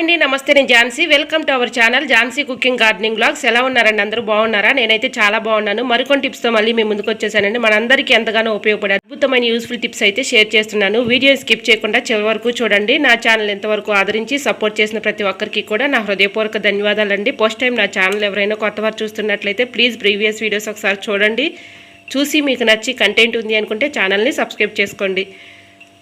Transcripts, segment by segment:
అండి నమస్తే నేను Jhansi. Welcome to our channel Jhansi cooking gardening blogs. ఎలా ఉన్నారండి అందరూ? బాగున్నారా? నేనైతే చాలా బాగున్నాను. మరికొన్ని టిప్స్తో మళ్ళీ మేము ముందుకు వచ్చేసానండి. మనందరికీ ఎంతగానో ఉపయోగపడే అద్భుతమైన యూస్ఫుల్ టిప్స్ అయితే షేర్ చేస్తున్నాను. వీడియో స్కిప్ చేయకుండా చివరి వరకు చూడండి. నా ఛానల్ ఎంతవరకు ఆదరించి సపోర్ట్ చేసిన ప్రతి ఒక్కరికి కూడా నా హృదయపూర్వక ధన్యవాదాలండి. ఫస్ట్ టైం నా ఛానల్ ఎవరైనా కొత్తవారు చూస్తున్నట్లయితే ప్లీజ్ ప్రీవియస్ వీడియోస్ ఒకసారి చూడండి. చూసి మీకు నచ్చి కంటెంట్ ఉంది అనుకుంటే ఛానల్ని సబ్స్క్రైబ్ చేసుకోండి.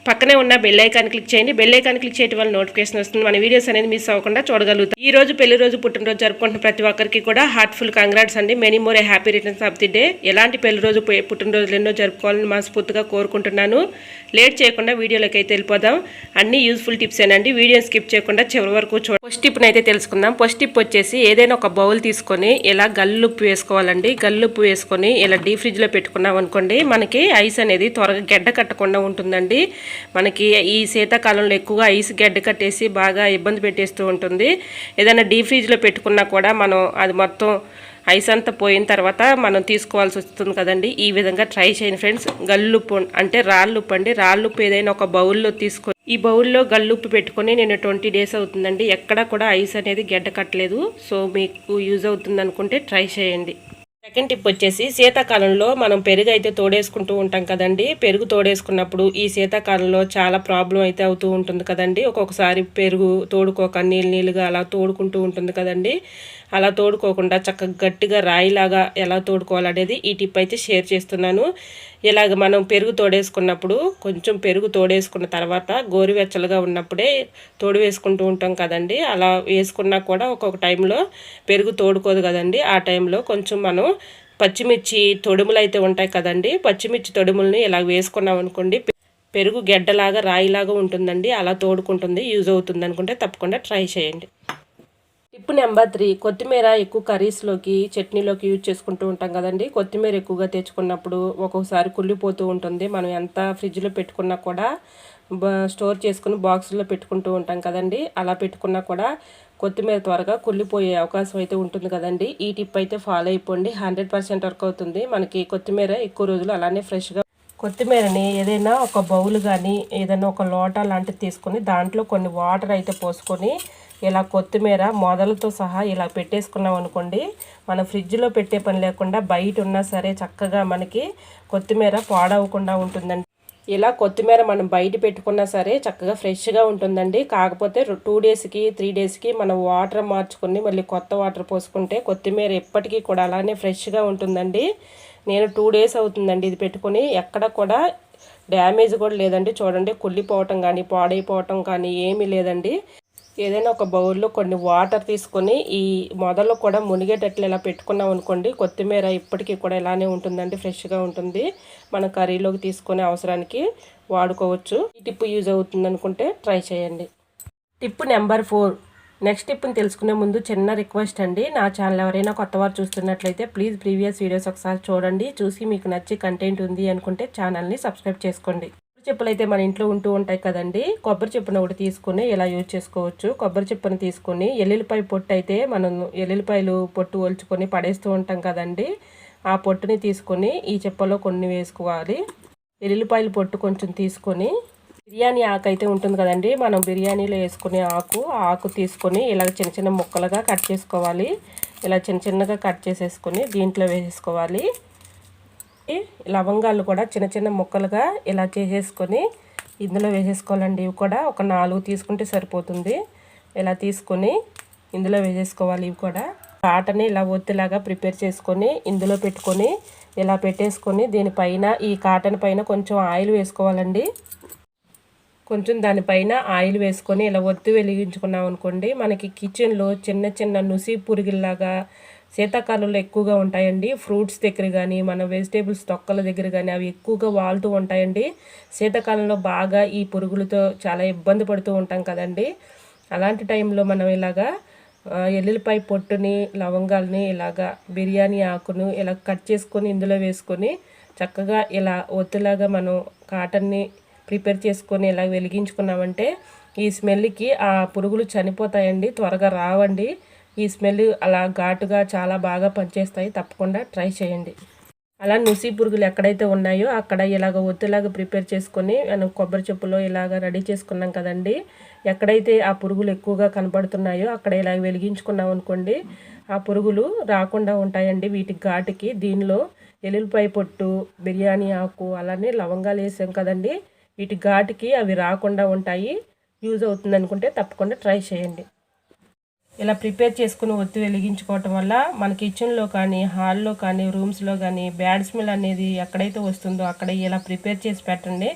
పక్కనే ఉన్న బెల్ ఐకాన్ క్లిక్ చేయండి. బెల్ ఐకాన్ క్లిక్ చేయడం వల్ల నోటిఫికేషన్ వస్తుంది. మన వీడియోస్ అనేది మిస్ అవ్వకుండా చూడగలుగుతాం. ఈ రోజు పెళ్ళి రోజు పుట్టినరోజు జరుపుకుంటున్న ప్రతి ఒక్కరికి కూడా హార్ట్ఫుల్ కంగ్రాట్స్ అండి. Many more happy returns of the day ఎలాంటి పెళ్ళి రోజు పుట్టినరోజులు ఎన్నో జరుపుకోవాలని మనస్ఫూర్తిగా కోరుకుంటున్నాను. లేట్ చేయకుండా వీడియోలోకి అయితే వెళ్ళిపోదాం. అన్ని యూస్ఫుల్ టిప్స్ ఏనండి. వీడియో స్కిప్ చేయకుండా చివరి వరకు చూడ ఫస్ట్ టిప్ అయితే తెలుసుకుందాం. ఫస్ట్ టిప్ వచ్చేసి ఏదైనా ఒక బౌల్ తీసుకొని ఇలా గల్లుప్పు వేసుకోవాలండి. గల్లుప్పు వేసుకొని ఇలా డీ ఫ్రిడ్జ్లో పెట్టుకున్నాం అనుకోండి మనకి ఐస్ అనేది త్వరగా గడ్డ కట్టకుండా ఉంటుందండి. మనకి ఈ శీతాకాలంలో ఎక్కువగా ఐస్ గడ్డ కట్టేసి బాగా ఇబ్బంది పెట్టేస్తూ ఉంటుంది. ఏదైనా డీ ఫ్రిడ్జ్లో పెట్టుకున్నా కూడా మనం అది మొత్తం ఐస్ అంతా పోయిన తర్వాత మనం తీసుకోవాల్సి వస్తుంది కదండి. ఈ విధంగా ట్రై చేయండి ఫ్రెండ్స్. గల్లుప్పు అంటే రాళ్ళుప్పు అండి రాళ్ళుప్పు ఏదైనా ఒక బౌల్లో తీసుకొని ఈ బౌల్లో గల్లుప్పు పెట్టుకొని నేను ట్వంటీ డేస్ అవుతుందండి. ఎక్కడా కూడా ఐస్ అనేది గడ్డ కట్టలేదు. సో మీకు యూజ్ అవుతుంది అనుకుంటే ట్రై చేయండి. సెకండ్ టిప్ వచ్చేసి శీతాకాలంలో మనం పెరుగు అయితే తోడేసుకుంటూ ఉంటాం కదండి. పెరుగు తోడేసుకున్నప్పుడు ఈ శీతాకాలంలో చాలా ప్రాబ్లం అయితే అవుతూ ఉంటుంది కదండి. ఒక్కొక్కసారి పెరుగు తోడుకోక నీళ్ళు నీళ్ళుగా అలా తోడుకుంటూ ఉంటుంది కదండి. అలా తోడుకోకుండా చక్కగా గట్టిగా రాయిలాగా ఎలా తోడుకోవాలనేది ఈ టిప్ అయితే షేర్ చేస్తున్నాను. ఇలాగ మనం పెరుగు తోడేసుకున్నప్పుడు కొంచెం పెరుగు తోడేసుకున్న తర్వాత గోరువెచ్చలుగా ఉన్నప్పుడే తోడు వేసుకుంటూ ఉంటాం కదండి. అలా వేసుకున్నా కూడా ఒక్కొక్క టైంలో పెరుగు తోడుకోదు కదండి. ఆ టైంలో కొంచెం మనం పచ్చిమిర్చి తొడుములు అయితే ఉంటాయి కదండి. పచ్చిమిర్చి తొడుములని ఇలా వేసుకున్నాం అనుకోండి పెరుగు గెడ్డలాగా రాయిలాగా ఉంటుందండి. అలా తోడుకుంటుంది యూజ్ అవుతుంది అనుకుంటే తప్పకుండా ట్రై చేయండి. టిప్ నెంబర్ త్రీ కొత్తిమీర ఎక్కువ కర్రీస్లోకి చట్నీలోకి యూజ్ చేసుకుంటూ ఉంటాం కదండి. కొత్తిమీర ఎక్కువగా తెచ్చుకున్నప్పుడు ఒక్కొక్కసారి కుళ్ళిపోతూ ఉంటుంది. మనం ఎంత ఫ్రిడ్జ్లో పెట్టుకున్నా కూడా స్టోర్ చేసుకుని బాక్సుల్లో పెట్టుకుంటూ ఉంటాం కదండి. అలా పెట్టుకున్నా కూడా కొత్తిమీర త్వరగా కుళ్ళిపోయే అవకాశం అయితే ఉంటుంది కదండి. ఈ టిప్ అయితే ఫాలో అయిపోండి. హండ్రెడ్ పర్సెంట్ వర్క్ అవుతుంది. మనకి కొత్తిమీర ఎక్కువ రోజులు అలానే ఫ్రెష్గా కొత్తిమీరని ఏదైనా ఒక బౌల్ కానీ ఏదైనా ఒక లోటా లాంటిది తీసుకొని దాంట్లో కొన్ని వాటర్ అయితే పోసుకొని ఇలా కొత్తిమీర మొదలతో సహా ఇలా పెట్టేసుకున్నాం అనుకోండి మన ఫ్రిడ్జ్లో పెట్టే పని లేకుండా బయట ఉన్నా సరే చక్కగా మనకి కొత్తిమీర పాడవకుండా ఉంటుందండి. ఇలా కొత్తిమీర మనం బయట పెట్టుకున్నా సరే చక్కగా ఫ్రెష్గా ఉంటుందండి. కాకపోతే టూ డేస్కి త్రీ డేస్కి మనం వాటర్ మార్చుకుని మళ్ళీ కొత్త వాటర్ పోసుకుంటే కొత్తిమీర ఎప్పటికీ కూడా అలానే ఫ్రెష్గా ఉంటుందండి. నేను టూ డేస్ అవుతుందండి ఇది పెట్టుకుని. ఎక్కడ కూడా డ్యామేజ్ కూడా లేదండి. చూడండి కుళ్ళిపోవటం కానీ పాడైపోవటం కానీ ఏమీ లేదండి. ఏదైనా ఒక బౌల్లో కొన్ని వాటర్ తీసుకొని ఈ మొదలు కూడా మునిగేటట్లు ఇలా పెట్టుకున్నాం అనుకోండి కొత్తిమీర ఇప్పటికీ కూడా ఇలానే ఉంటుందండి ఫ్రెష్గా ఉంటుంది. మనం కర్రీలోకి తీసుకునే అవసరానికి వాడుకోవచ్చు. ఈ టిప్పు యూజ్ అవుతుంది అనుకుంటే ట్రై చేయండి. Tip number four. నెక్స్ట్ టిప్ని తెలుసుకునే ముందు చిన్న రిక్వెస్ట్ అండి. నా ఛానల్ ఎవరైనా కొత్త వారు చూస్తున్నట్లయితే ప్లీజ్ ప్రీవియస్ వీడియోస్ ఒకసారి చూడండి. చూసి మీకు నచ్చి కంటెంట్ ఉంది అనుకుంటే ఛానల్ని సబ్స్క్రైబ్ చేసుకోండి. చెప్పులు అయితే మన ఇంట్లో ఉంటూ ఉంటాయి కదండి. కొబ్బరి చెప్పును ఒకటి తీసుకొని ఇలా యూజ్ చేసుకోవచ్చు? కొబ్బరి చెప్పును తీసుకొని ఎల్లుల్లిపాయ పొట్టు అయితే మనం ఎల్లుల్లిపాయలు పొట్టు ఒలుచుకొని పడేస్తూ ఉంటాం కదండి. ఆ పొట్టుని తీసుకొని ఈ చెప్పలో కొన్ని వేసుకోవాలి. ఎల్లుల్లిపాయలు పొట్టు కొంచెం తీసుకొని బిర్యానీ ఆకు అయితే ఉంటుంది కదండి. మనం బిర్యానీలో వేసుకునే ఆకు ఆకు తీసుకొని ఇలా చిన్న చిన్న ముక్కలుగా కట్ చేసుకోవాలి. ఇలా చిన్న చిన్నగా కట్ చేసేసుకొని దీంట్లో వేసేసుకోవాలి లవంగాలు కూడా చిన్న చిన్న ముక్కలుగా ఇలా చేసేసుకొని ఇందులో వేసేసుకోవాలండి. ఇవి కూడా ఒక నాలుగు తీసుకుంటే సరిపోతుంది. ఇలా తీసుకొని ఇందులో వేసేసుకోవాలి ఇవి కూడా. కాటని ఇలా ఒత్తిలాగా ప్రిపేర్ చేసుకొని ఇందులో పెట్టుకొని ఇలా పెట్టేసుకొని దీనిపైన ఈ కాటన్ పైన కొంచెం ఆయిల్ వేసుకోవాలండి. కొంచెం దానిపైన ఆయిల్ వేసుకొని ఇలా ఒత్తి వెలిగించుకున్నాం అనుకోండి మనకి కిచెన్లో చిన్న చిన్న నుసి పురుగుల్లాగా శీతాకాలంలో ఎక్కువగా ఉంటాయండి. ఫ్రూట్స్ దగ్గర కానీ మన వెజిటేబుల్స్ తొక్కల దగ్గర కానీ అవి ఎక్కువగా వాలుతూ ఉంటాయండి. శీతాకాలంలో బాగా ఈ పురుగులతో చాలా ఇబ్బంది పడుతూ ఉంటాం కదండి. అలాంటి టైంలో మనం ఇలాగా ఎల్లుల్లిపాయ పొట్టుని లవంగాల్ని ఇలాగా బిర్యానీ ఆకును ఇలా కట్ చేసుకొని ఇందులో వేసుకొని చక్కగా ఇలా ఒత్తులాగా మనం కాటన్ని ప్రిపేర్ చేసుకొని ఇలా వెలిగించుకున్నామంటే ఈ స్మెల్కి ఆ పురుగులు చనిపోతాయండి. త్వరగా రావండి. ఈ స్మెల్ అలా ఘాటుగా చాలా బాగా పనిచేస్తాయి. తప్పకుండా ట్రై చేయండి. అలా నుసి పురుగులు ఎక్కడైతే ఉన్నాయో అక్కడ ఇలాగ ఒత్తులాగా ప్రిపేర్ చేసుకొని మనం కొబ్బరి చెప్పులో ఇలాగ రెడీ చేసుకున్నాం కదండి. ఎక్కడైతే ఆ పురుగులు ఎక్కువగా కనపడుతున్నాయో అక్కడ ఇలా వెలిగించుకున్నాం అనుకోండి ఆ పురుగులు రాకుండా ఉంటాయండి వీటి ఘాటుకి. దీనిలో ఎల్లుల్లిపాయ పొట్టు బిర్యానీ ఆకు అలానే లవంగాలు వేసాం కదండి. వీటి ఘాటుకి అవి రాకుండా ఉంటాయి. యూజ్ అవుతుంది అనుకుంటే తప్పకుండా ట్రై చేయండి. ఇలా ప్రిపేర్ చేసుకుని ఒత్తి వెలిగించుకోవటం వల్ల మన కిచెన్లో కానీ హాల్లో కానీ రూమ్స్లో కానీ బ్యాడ్ స్మెల్ అనేది ఎక్కడైతే వస్తుందో అక్కడ ఇలా ప్రిపేర్ చేసి పెట్టండి.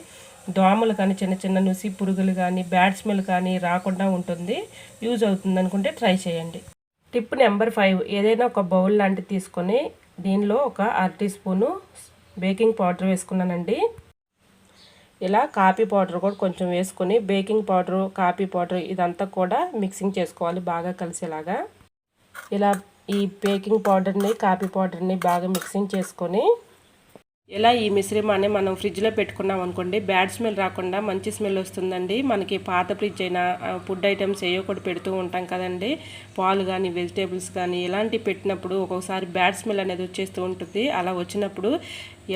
దోమలు కానీ చిన్న చిన్న నుసి పురుగులు కానీ బ్యాడ్ స్మెల్ కానీ రాకుండా ఉంటుంది. యూజ్ అవుతుంది అనుకుంటే ట్రై చేయండి. టిప్ నెంబర్ ఫైవ్ ఏదైనా ఒక బౌల్ లాంటిది తీసుకొని దీనిలో ఒక అర టీ స్పూను బేకింగ్ పౌడర్ వేసుకున్నానండి. ఇలా కాఫీ పౌడర్ కూడా కొంచెం వేసుకొని బేకింగ్ పౌడరు కాఫీ పౌడర్ ఇదంతా కూడా మిక్సింగ్ చేసుకోవాలి బాగా కలిసేలాగా. ఇలా ఈ బేకింగ్ పౌడర్ని కాఫీ పౌడర్ని బాగా మిక్సింగ్ చేసుకొని ఇలా ఈ మిశ్రమాన్ని మనం ఫ్రిడ్జ్లో పెట్టుకున్నాం అనుకోండి బ్యాడ్ స్మెల్ రాకుండా మంచి స్మెల్ వస్తుందండి. మనకి పాత ఫ్రిడ్జ్ అయినా ఫుడ్ ఐటమ్స్ ఏవో కూడా పెడుతూ ఉంటాం కదండి. పాలు కానీ వెజిటేబుల్స్ కానీ ఇలాంటివి పెట్టినప్పుడు ఒక్కొక్కసారి బ్యాడ్ స్మెల్ అనేది వచ్చేస్తూ ఉంటుంది. అలా వచ్చినప్పుడు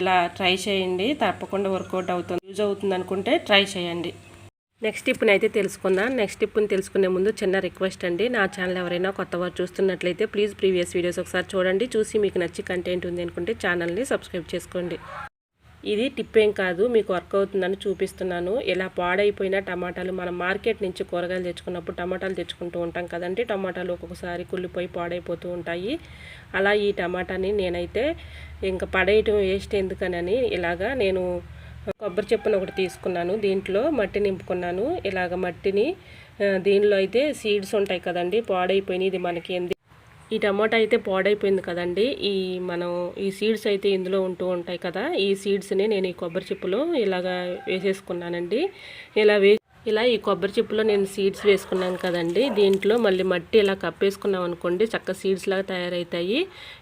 ఇలా ట్రై చేయండి. తప్పకుండా వర్కౌట్ అవుతుంది. యూజ్ అవుతుంది అనుకుంటే ట్రై చేయండి. నెక్స్ట్ టిప్ని అయితే తెలుసుకుందాం. నెక్స్ట్ టిప్ని తెలుసుకునే ముందు చిన్న రిక్వెస్ట్ అండి. నా ఛానల్ ఎవరైనా కొత్త వారు చూస్తున్నట్లయితే ప్లీజ్ ప్రీవియస్ వీడియోస్ ఒకసారి చూడండి. చూసి మీకు నచ్చి కంటెంట్ ఉంది అనుకుంటే ఛానల్ని సబ్స్క్రైబ్ చేసుకోండి. ఇది టిప్ ఏం కాదు మీకు వర్క్ అవుతుందని చూపిస్తున్నాను. ఇలా పాడైపోయిన టమాటాలు మనం మార్కెట్ నుంచి కూరగాయలు తెచ్చుకున్నప్పుడు టమాటాలు తెచ్చుకుంటూ ఉంటాం కదండి. టమాటాలు ఒక్కొక్కసారి కుళ్ళిపోయి పాడైపోతూ ఉంటాయి. అలా ఈ టమాటాని నేనైతే ఇంకా పడేయటం వేస్ట్ ఎందుకనని ఇలాగా నేను కొబ్బరి చెప్పును ఒకటి తీసుకున్నాను. దీంట్లో మట్టి నింపుకున్నాను. ఇలాగ మట్టిని దీనిలో అయితే సీడ్స్ ఉంటాయి కదండి పాడైపోయినాయి. ఇది మనకి ఎందు ఈ టమాటా అయితే పాడైపోయింది కదండి. ఈ మనం ఈ సీడ్స్ అయితే ఇందులో ఉంటూ ఉంటాయి కదా ఈ సీడ్స్ని నేను ఈ కొబ్బరి చెప్పులో ఇలాగ వేసేసుకున్నానండి. ఇలా వే ఇలా ఈ కొబ్బరి చిప్పులో నేను సీడ్స్ వేసుకున్నాను కదండి. దీంట్లో మళ్ళీ మట్టి ఇలా కప్పేసుకున్నాం అనుకోండి చక్క సీడ్స్ లాగా తయారవుతాయి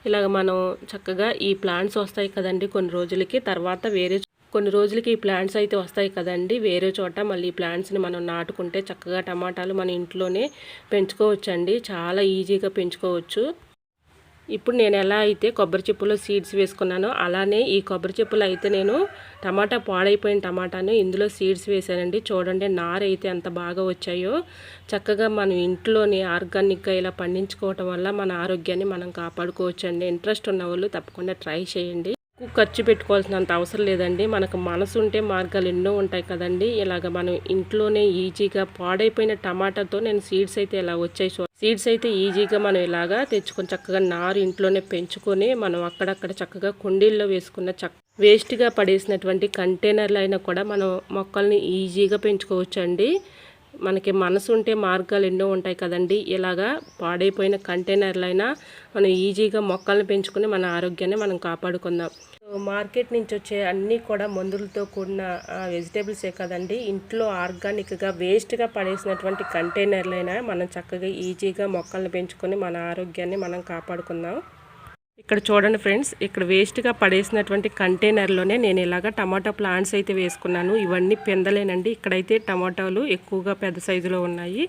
ఇలాగ మనం చక్కగా ఈ ప్లాంట్స్ వస్తాయి కదండి కొన్ని రోజులకి తర్వాత వేరే కొన్ని రోజులకి ఈ ప్లాంట్స్ అయితే వస్తాయి కదండి. వేరే చోట మళ్ళీ ఈ ప్లాంట్స్ని మనం నాటుకుంటే చక్కగా టమాటాలు మన ఇంట్లోనే పెంచుకోవచ్చండి. చాలా ఈజీగా పెంచుకోవచ్చు. ఇప్పుడు నేను ఎలా అయితే కొబ్బరి చెప్పులో సీడ్స్ వేసుకున్నానో అలానే ఈ కొబ్బరి చెప్పులు అయితే నేను టమాటా పాడైపోయిన టమాటాను ఇందులో సీడ్స్ వేసానండి చూడండి నార అయితే ఎంత బాగా వచ్చాయో. చక్కగా మనం ఇంట్లోనే ఆర్గానిక్గా ఇలా పండించుకోవటం వల్ల మన ఆరోగ్యాన్ని మనం కాపాడుకోవచ్చండి. ఇంట్రెస్ట్ ఉన్న వాళ్ళు తప్పకుండా ట్రై చేయండి. ఖర్చు పెట్టుకోవాల్సినంత అవసరం లేదండి. మనకు మనసు ఉంటే మార్గాలు ఎన్నో ఉంటాయి కదండి. ఇలాగ మనం ఇంట్లోనే ఈజీగా పాడైపోయిన టమాటాతో నేను సీడ్స్ అయితే ఇలా వచ్చాయి సీడ్స్ అయితే ఈజీగా మనం ఇలాగా తెచ్చుకొని చక్కగా నారు ఇంట్లోనే పెంచుకొని మనం అక్కడక్కడ చక్కగా కుండీల్లో వేసుకున్న చక్క వేస్ట్గా పడేసినటువంటి కంటైనర్లు అయినా కూడా మనం మొక్కల్ని ఈజీగా పెంచుకోవచ్చు అండి మనకి మనసు ఉంటే మార్గాలు ఎన్నో ఉంటాయి కదండి. ఇలాగా పాడైపోయిన కంటైనర్లైనా మనం ఈజీగా మొక్కలను పెంచుకుని మన ఆరోగ్యాన్ని మనం కాపాడుకుందాం. మార్కెట్ నుంచి వచ్చే అన్నీ కూడా మందులతో కూడిన వెజిటేబుల్సే కదండి. ఇంట్లో ఆర్గానిక్గా వేస్ట్గా పడేసినటువంటి కంటైనర్లైనా మనం చక్కగా ఈజీగా మొక్కలను పెంచుకొని మన ఆరోగ్యాన్ని మనం కాపాడుకుందాం. ఇక్కడ చూడండి ఫ్రెండ్స్ ఇక్కడ వేస్ట్గా పడేసినటువంటి కంటైనర్లోనే నేను ఇలాగ టమాటా ప్లాంట్స్ అయితే వేసుకున్నాను. ఇవన్నీ పెందలేనండి. ఇక్కడైతే టమాటాలు ఎక్కువగా పెద్ద సైజులో ఉన్నాయి.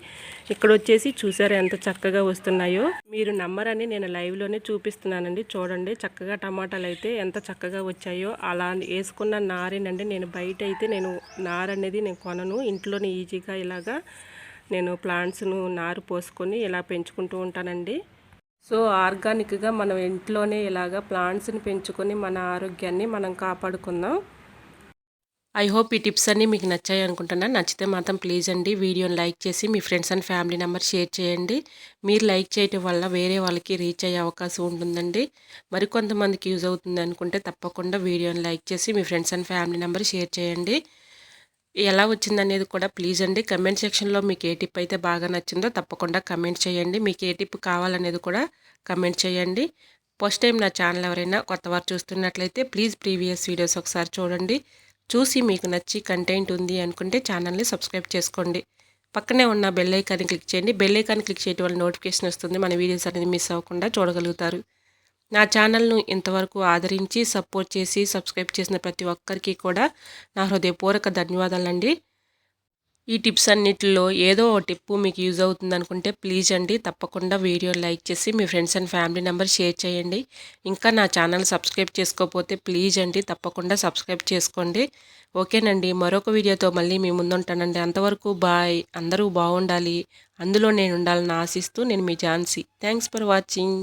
ఇక్కడ వచ్చేసి చూసారు ఎంత చక్కగా వస్తున్నాయో? మీరు నమ్మరని నేను లైవ్లోనే చూపిస్తున్నానండి. చూడండి చక్కగా టమాటాలు అయితే ఎంత చక్కగా వచ్చాయో. అలా వేసుకున్న నారేనండి. నేను బయట అయితే నేను నారనేది నేను కొనను. ఇంట్లోనే ఈజీగా ఇలాగా నేను ప్లాంట్స్ను నారు పోసుకొని ఇలా పెంచుకుంటూ ఉంటానండి. సో ఆర్గానిక్గా మనం ఇంట్లోనే ఇలాగ ప్లాంట్స్ని పెంచుకొని మన ఆరోగ్యాన్ని మనం కాపాడుకుందాం. ఐ హోప్ ఈ టిప్స్ అన్నీ మీకు నచ్చాయి అనుకుంటున్నాను. నచ్చితే మాత్రం ప్లీజ్ అండి వీడియోని లైక్ చేసి మీ friends and family number share చేయండి. మీరు లైక్ చేయటం వల్ల వేరే వాళ్ళకి రీచ్ అయ్యే అవకాశం ఉంటుందండి. మరికొంతమందికి యూజ్ అవుతుంది అనుకుంటే తప్పకుండా వీడియోని లైక్ చేసి మీ friends and family number share చేయండి. ఎలా వచ్చిందనేది కూడా ప్లీజ్ అండి. కమెంట్ సెక్షన్లో మీకు ఏ టిప్ అయితే బాగా నచ్చిందో తప్పకుండా కమెంట్ చేయండి. మీకు ఏ టిప్ కావాలనేది కూడా కమెంట్ చేయండి. ఫస్ట్ టైం నా ఛానల్ ఎవరైనా కొత్త వారు చూస్తున్నట్లయితే ప్లీజ్ ప్రీవియస్ వీడియోస్ ఒకసారి చూడండి. చూసి మీకు నచ్చి కంటెంట్ ఉంది అనుకుంటే ఛానల్ని సబ్స్క్రైబ్ చేసుకోండి. పక్కనే ఉన్న బెల్ ఐకాన్ని క్లిక్ చేయండి. బెల్ ఐకాన్ క్లిక్ చేయడం వల్ల నోటిఫికేషన్ వస్తుంది. మన వీడియోస్ అనేది మిస్ అవ్వకుండా చూడగలుగుతారు. నా ఛానల్ను ఇంతవరకు ఆదరించి సపోర్ట్ చేసి సబ్స్క్రైబ్ చేసిన ప్రతి ఒక్కరికి కూడా నా హృదయపూర్వక ధన్యవాదాలండి. ఈ టిప్స్ అన్నిటిలో ఏదో ఒక టిప్ మీకు యూజ్ అవుతుంది అనుకుంటే ప్లీజ్ అండి తప్పకుండా వీడియో లైక్ చేసి మీ friends and family number share చేయండి. ఇంకా నా ఛానల్ సబ్స్క్రైబ్ చేసుకోకపోతే ప్లీజ్ అండి తప్పకుండా సబ్స్క్రైబ్ చేసుకోండి. ఓకేనండి మరొక వీడియోతో మళ్ళీ మీ ముందుంటానండి. అంతవరకు బాయ్ అందరూ బాగుండాలి అందులో నేను ఉండాలని ఆశిస్తూ నేను మీ ఝాన్సీ. Thanks for watching.